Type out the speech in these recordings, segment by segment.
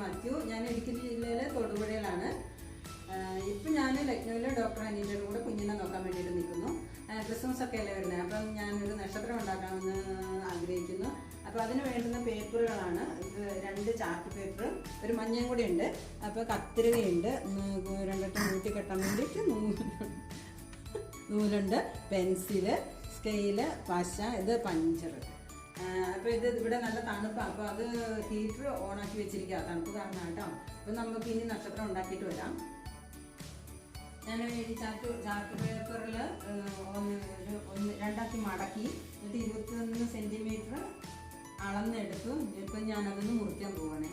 മാത്യു. ഞാൻ ഇടുക്കി ജില്ലയിലെ തൊടുപുഴയിലാണ്. ഇപ്പം ഞാൻ ലക്നൗവിലെ ഡോക്ടർ അനീറ്റയുടെ കൂടെ കുഞ്ഞിനെ നോക്കാൻ വേണ്ടിയിട്ട് നിൽക്കുന്നു. ക്രിസ്മസ് ഒക്കെ അല്ലേ വരുന്നത് അപ്പം ഞാനൊരു നക്ഷത്രം ഉണ്ടാക്കാമെന്ന് ആഗ്രഹിക്കുന്നു. അപ്പോൾ അതിന് വേണ്ടുന്ന പേപ്പറുകളാണ്. ഇത് രണ്ട് ചാർട്ട് പേപ്പർ ഒരു മഞ്ഞയും കൂടി ഉണ്ട്. അപ്പോൾ കത്തിരികയുണ്ട് രണ്ടെട്ട് നൂറ്റി കൂട്ടി കെട്ടാൻ വേണ്ടിയിട്ട് നൂലുണ്ട് നൂലുണ്ട് പെൻസിൽ സ്കെയിൽ പശ ഇത് പഞ്ചർ അപ്പോൾ ഇത് ഇവിടെ നല്ല തണുപ്പാണ് അപ്പോൾ അത് ഹീറ്റർ ഓണാക്കി വെച്ചിരിക്കുക തണുപ്പ് കാരണം കേട്ടോ അപ്പം നമുക്ക് ഇനി നക്ഷത്രം ഉണ്ടാക്കിയിട്ട് വരാം. ഞാൻ ഈ ചാർട്ട് ചാർട്ട് പേപ്പറിൽ ഒന്ന് ഒന്ന് രണ്ടാക്കി മടക്കി. എന്നിട്ട് ഇരുപത്തൊന്ന് സെന്റിമീറ്റർ അളന്നെടുത്തു ഇപ്പം ഞാനതൊന്ന് മുറിക്കാൻ പോവാണേ.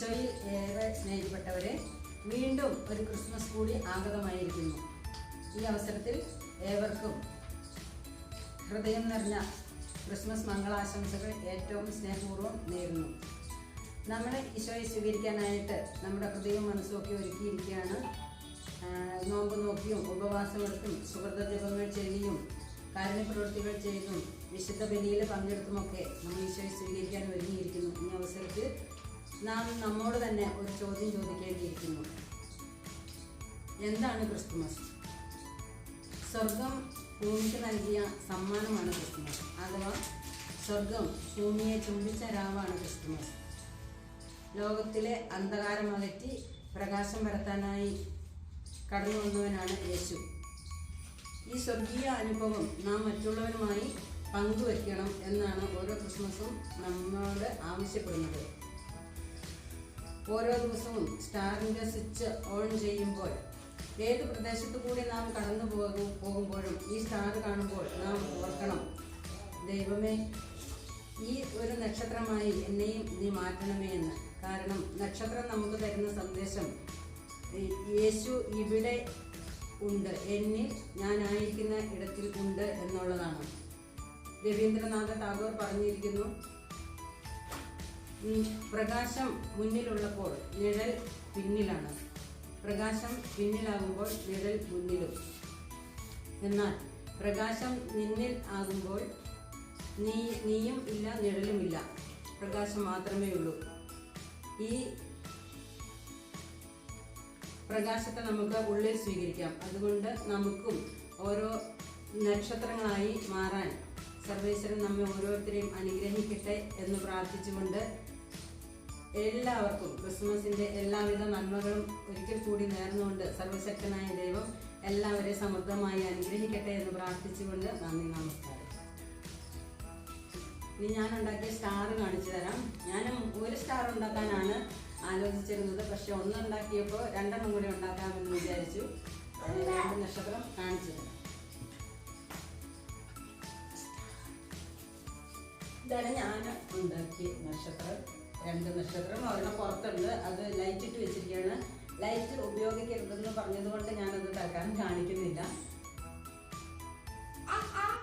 ഈശോയിൽ ഏറെ സ്നേഹിക്കപ്പെട്ടവരെ വീണ്ടും ഒരു ക്രിസ്മസ് കൂടി ആഗതമായിരിക്കുന്നു. ഈ അവസരത്തിൽ ഏവർക്കും ഹൃദയം നിറഞ്ഞ ക്രിസ്മസ് മംഗളാശംസകൾ ഏറ്റവും സ്നേഹപൂർവം നേരുന്നു. നമ്മളെ ഈശോയെ സ്വീകരിക്കാനായിട്ട് നമ്മുടെ ഹൃദയവും മനസ്സും ഒക്കെ ഒരുക്കിയിരിക്കുകയാണ്. നോമ്പ് നോക്കിയും ഉപവാസമെടുത്തും സുഹൃത ജപങ്ങൾ ചെയ്തിയും കാരുണ്യപ്രവൃത്തികൾ ചെയ്തും വിശുദ്ധ ബലിയിൽ പങ്കെടുത്തുമൊക്കെ നമ്മൾ ഈശോയെ സ്വീകരിക്കാൻ ഒരുങ്ങിയിരിക്കുന്നു. നാം നമ്മോട് തന്നെ ഒരു ചോദ്യം ചോദിക്കേണ്ടിയിരിക്കുന്നു. എന്താണ് ക്രിസ്തുമസ്? സ്വർഗം ഭൂമിക്ക് നൽകിയ സമ്മാനമാണ് ക്രിസ്തുമസ്. അഥവാ സ്വർഗം ഭൂമിയെ ചുംബിച്ച രാവാണ് ക്രിസ്തുമസ്. ലോകത്തിലെ അന്ധകാരം അകറ്റി പ്രകാശം പരത്താനായി കടന്നു വന്നവനാണ് യേശു. ഈ സ്വർഗീയ അനുഭവം നാം മറ്റുള്ളവരുമായി പങ്കുവയ്ക്കണം എന്നാണ് ഓരോ ക്രിസ്മസും നമ്മോട് ആവശ്യപ്പെടുന്നത്. ഓരോ ദിവസവും സ്റ്റാറിന്റെ സ്വിച്ച് ഓൺ ചെയ്യുമ്പോൾ ഏത് പ്രദേശത്തു കൂടി നാം കടന്നു പോകും പോകുമ്പോഴും ഈ സ്റ്റാർ കാണുമ്പോൾ നാം ഓർക്കണം ദൈവമേ ഈ ഒരു നക്ഷത്രമായി എന്നെയും നീ മാറ്റണമേ എന്ന്. കാരണം നക്ഷത്രം നമുക്ക് തരുന്ന സന്ദേശം യേശു ഇവിടെ ഉണ്ട് എന്നിൽ ഞാനായിരിക്കുന്ന ഇടത്തിൽ ഉണ്ട് എന്നുള്ളതാണ്. രവീന്ദ്രനാഥ ടാഗോർ പറഞ്ഞിരിക്കുന്നു പ്രകാശം മുന്നിലുള്ളപ്പോൾ നിഴൽ പിന്നിലാണ്. പ്രകാശം പിന്നിലാകുമ്പോൾ നിഴൽ മുന്നിലും. എന്നാൽ പ്രകാശം നിന്നിൽ ആകുമ്പോൾ നീ നീയും ഇല്ല നിഴലുമില്ല പ്രകാശം മാത്രമേ ഉള്ളൂ. ഈ പ്രകാശത്തെ നമുക്ക് ഉള്ളിൽ സ്വീകരിക്കാം. അതുകൊണ്ട് നമുക്കും ഓരോ നക്ഷത്രങ്ങളായി മാറാൻ സർവേശ്വരൻ നമ്മെ ഓരോരുത്തരെയും അനുഗ്രഹിക്കട്ടെ എന്ന് പ്രാർത്ഥിച്ചുകൊണ്ട് എല്ലാവർക്കും ക്രിസ്മസിന്റെ എല്ലാവിധ നന്മകളും ഒരിക്കൽ കൂടി നേർന്നുകൊണ്ട് സർവശക്തനായ ദൈവം എല്ലാവരെയും സമൃദ്ധമായി അനുഗ്രഹിക്കട്ടെ എന്ന് പ്രാർത്ഥിച്ചുകൊണ്ട് നന്ദി നമസ്കാരം. ഇനി ഞാൻ ഉണ്ടാക്കിയ സ്റ്റാർ കാണിച്ചു തരാം. ഞാൻ ഒരു സ്റ്റാർ ഉണ്ടാക്കാനാണ് ആലോചിച്ചിരുന്നത്. പക്ഷെ ഒന്നുണ്ടാക്കിയപ്പോൾ രണ്ടെണ്ണം കൂടി ഉണ്ടാക്കാമെന്ന് വിചാരിച്ചു. നക്ഷത്രം കാണിച്ചു തരാം. ഇതാണ് ഞാൻ ഉണ്ടാക്കിയ നക്ഷത്രം. രണ്ട് നക്ഷത്രം ഒരെണ്ണം പുറത്തുണ്ട്. അത് ലൈറ്റ് ഇട്ട് വെച്ചിരിക്കുകയാണ്. ലൈറ്റ് ഉപയോഗിക്കരുതെന്ന് പറഞ്ഞതുകൊണ്ട് ഞാനത് തൽക്കാലം കാണിക്കുന്നില്ല.